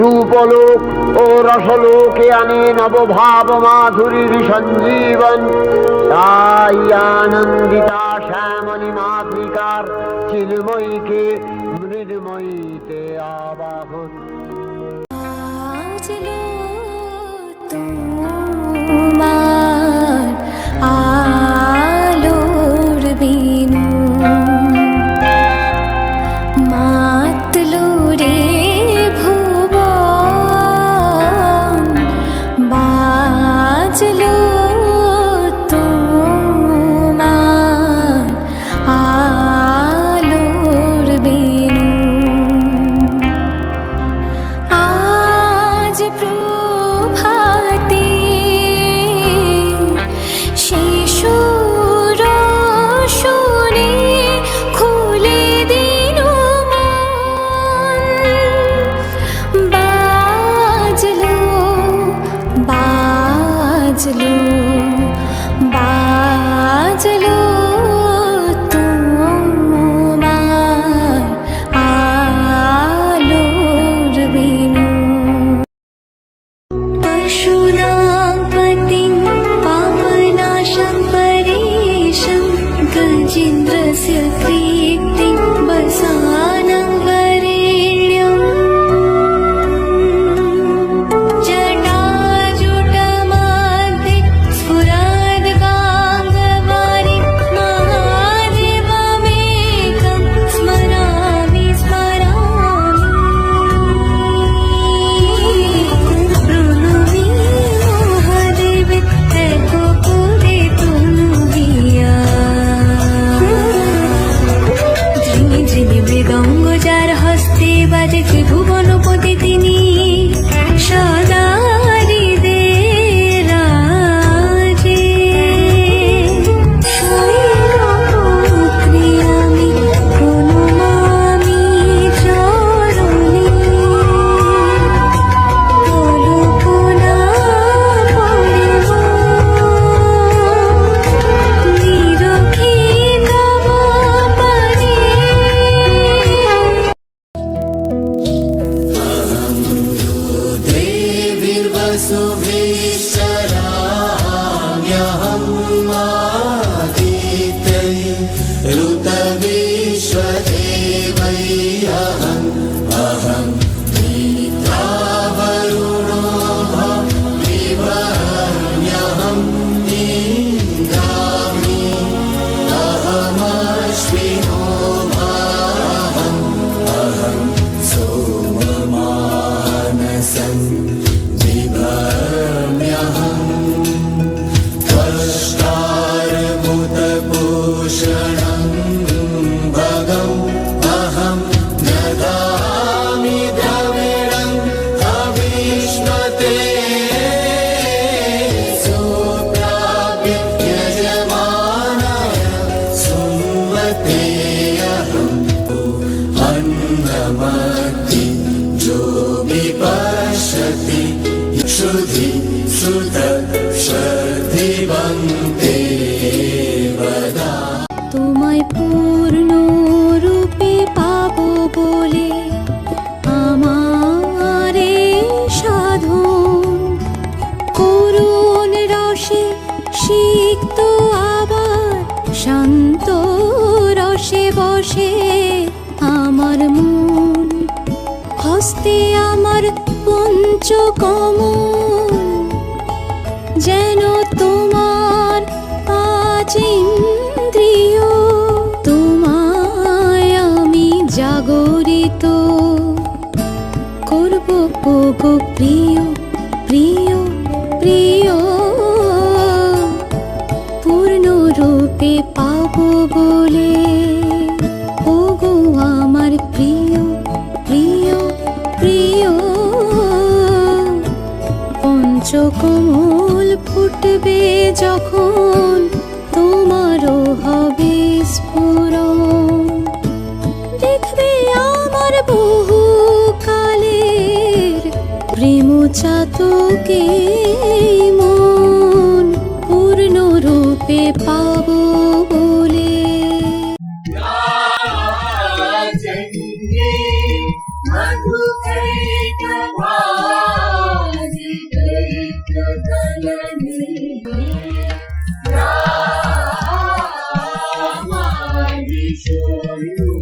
রূপলোক ও রসলোকে আনে নবভাব মাধুরীর সঞ্জীবন। তাই আনন্দিতা শ্যামণী মাতৃকার চিলময়ীকে মৃদময়ীতে আবাহন। তোমার sen Bir bağım తెచ్చుకోము পঞ্চকমূল ফুটবে যখন তোমারও হবে স্ফুর দেখবে আমার বহু কালের প্রেম চাতকে মন। আমি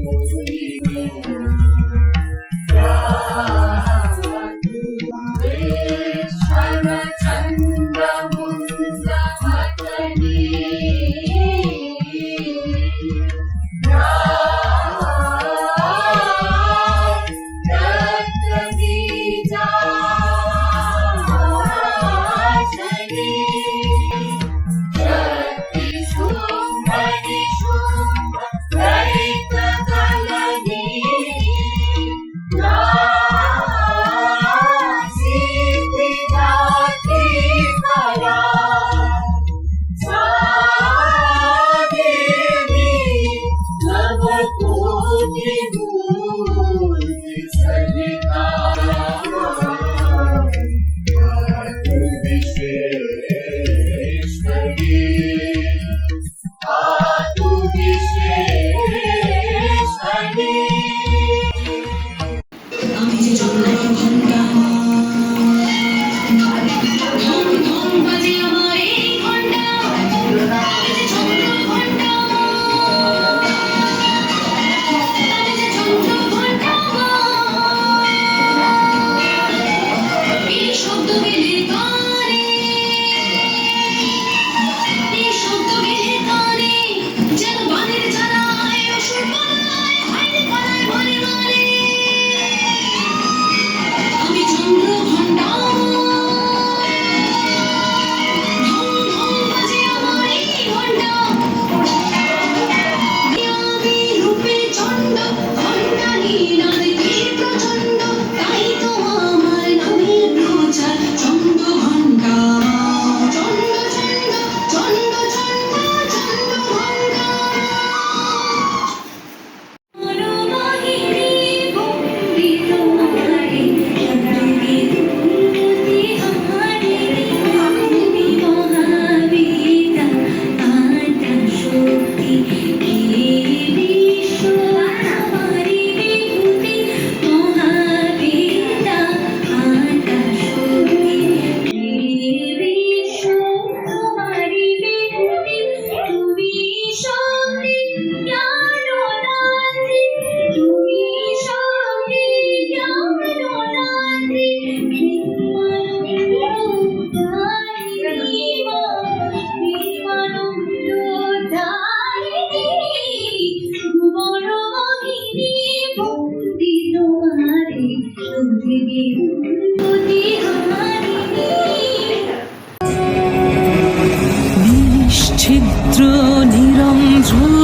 নিশ্ছিদ্র নিরঞ্জন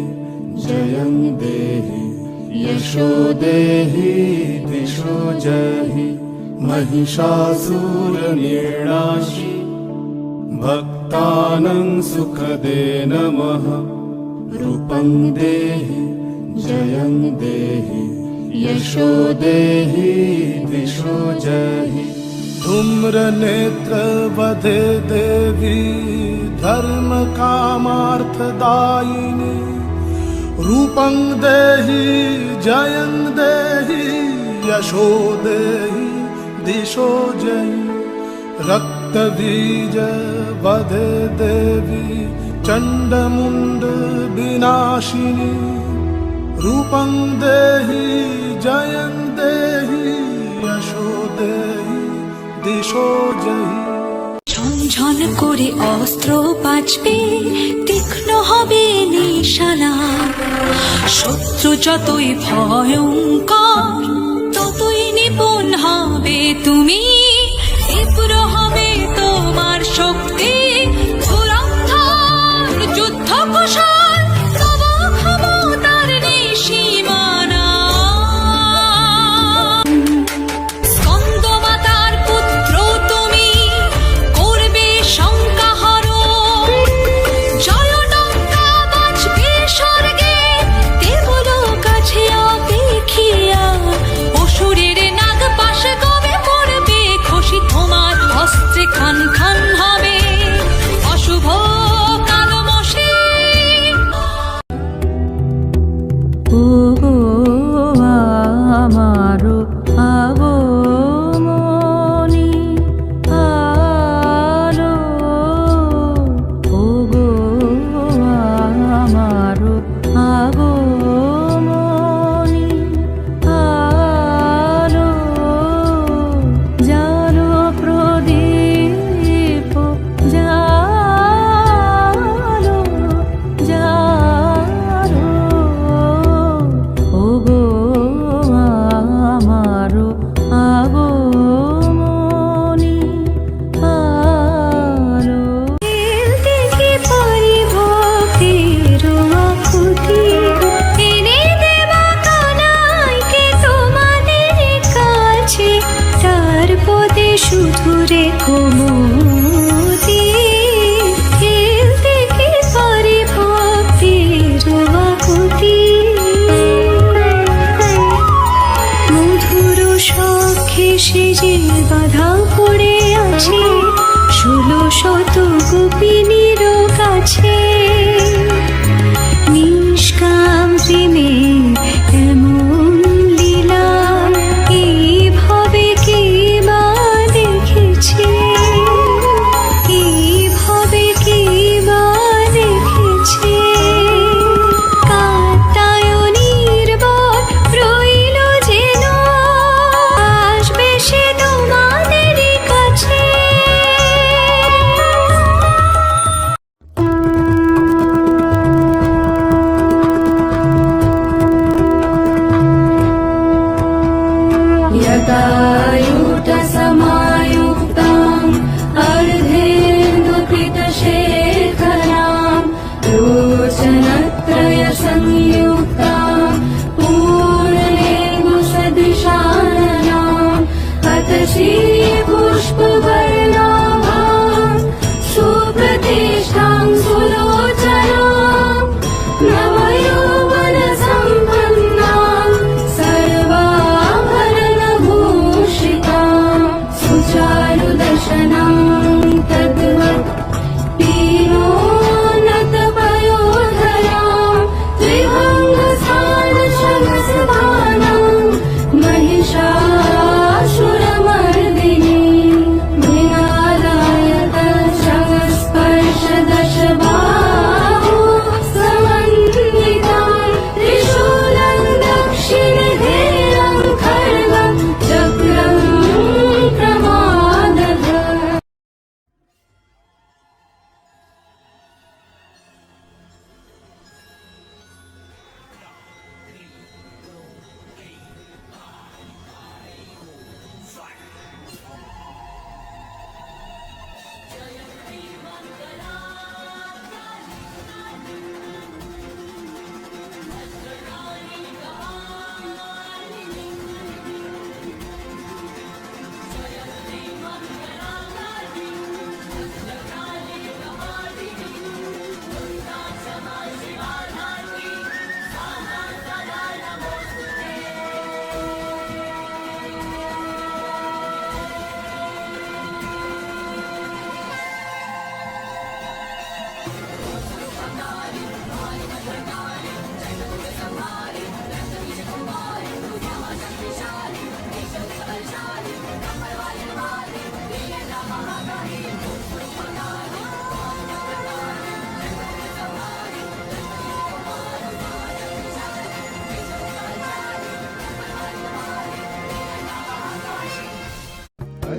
जयं देहि यशो देहि दिशो जहि महिषासुरनिर्णाशि भक्तानं सुखदे नमः। रूपं देहि जयं देहि यशो देहि दिशो जहि। धुम्रनेत्रवध देवी धर्मकामार्थदायिनी रूपं देहि जयं देहि यशो देहि दिशो जयि रक्तबीज वदे देवी चण्डमुण्ड विनाशिनी रूपं देहि जयं देहि यशो देहि दिशो जयि ঝনঝন করে অস্ত্র বাঁচবে তীক্ষ্ণ হবে শালা শত্রু যতই ভয়ঙ্কর ততই নিপুণ হবে তুমি। তীব্র হবে তোমার শক্তি। যুদ্ধ কুশল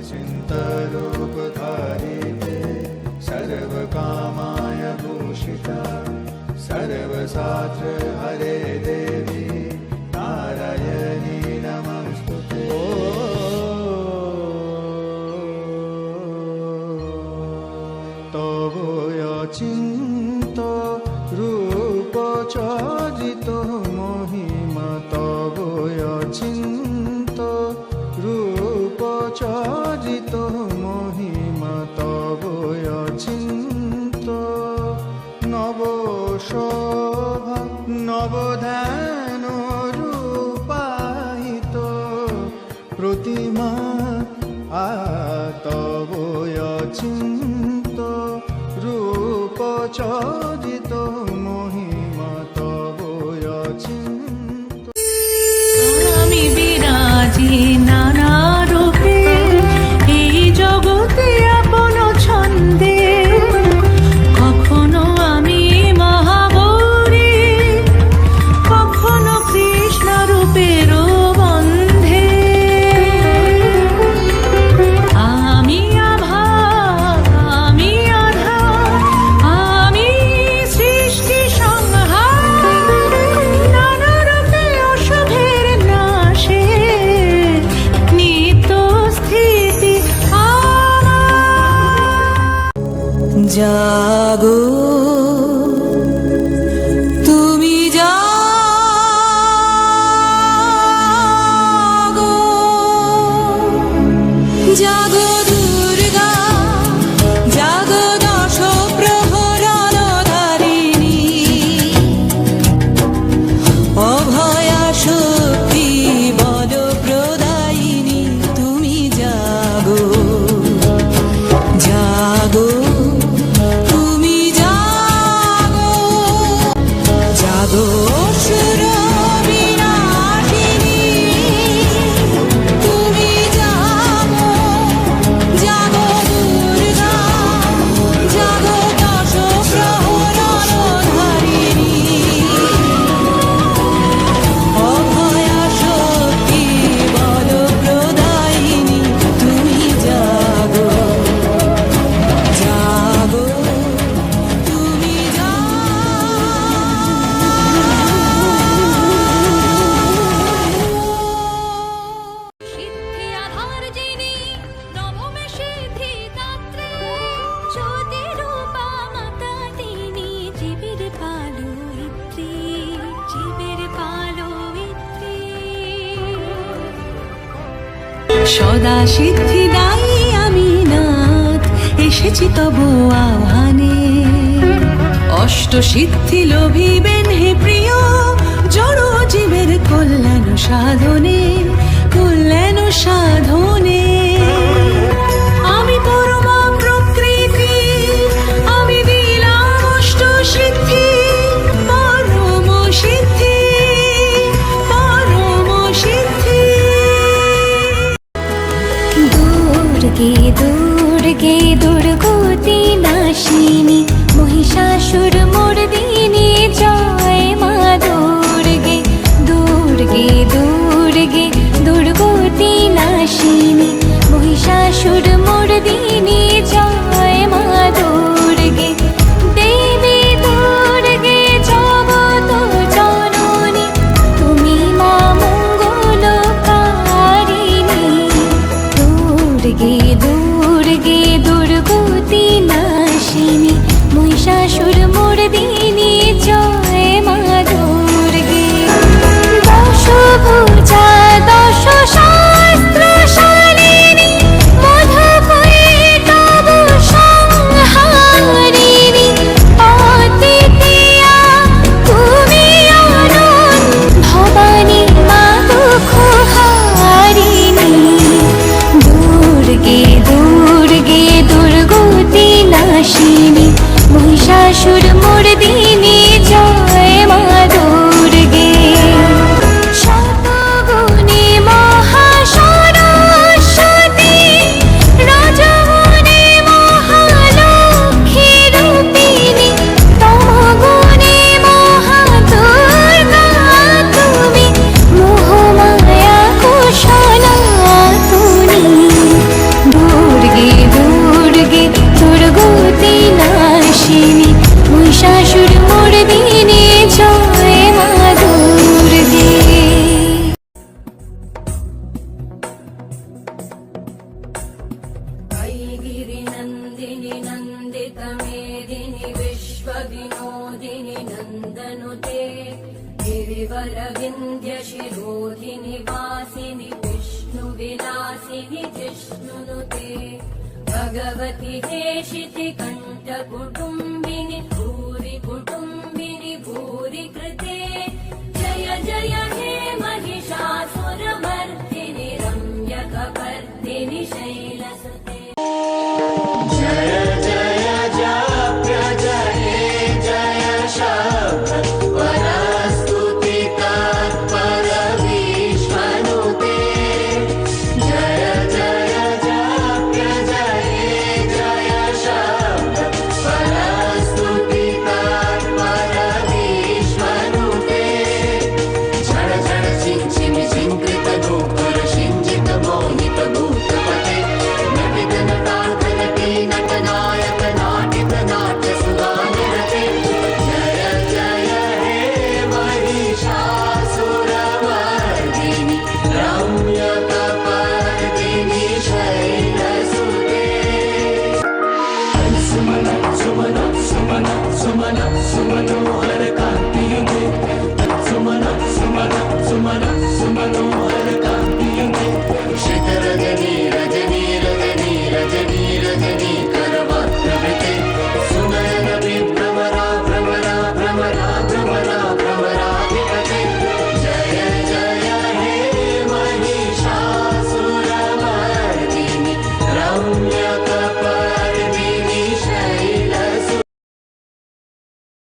चिन्तरूपकारिते सर्वकामाय भूषिता सर्वसात्र প্রতিমা আতবয় চিন্ত রূপ চদ সদা সিদ্ধি দায়ী আমি নাথ, এসেছি তব আহ্বানে। অষ্ট সিদ্ধি লোভিবেন হে প্রিয়, জড় জীবের কল্যাণ সাধনে কল্যাণ সাধনে। दुर्गे दुर्गोति नाशि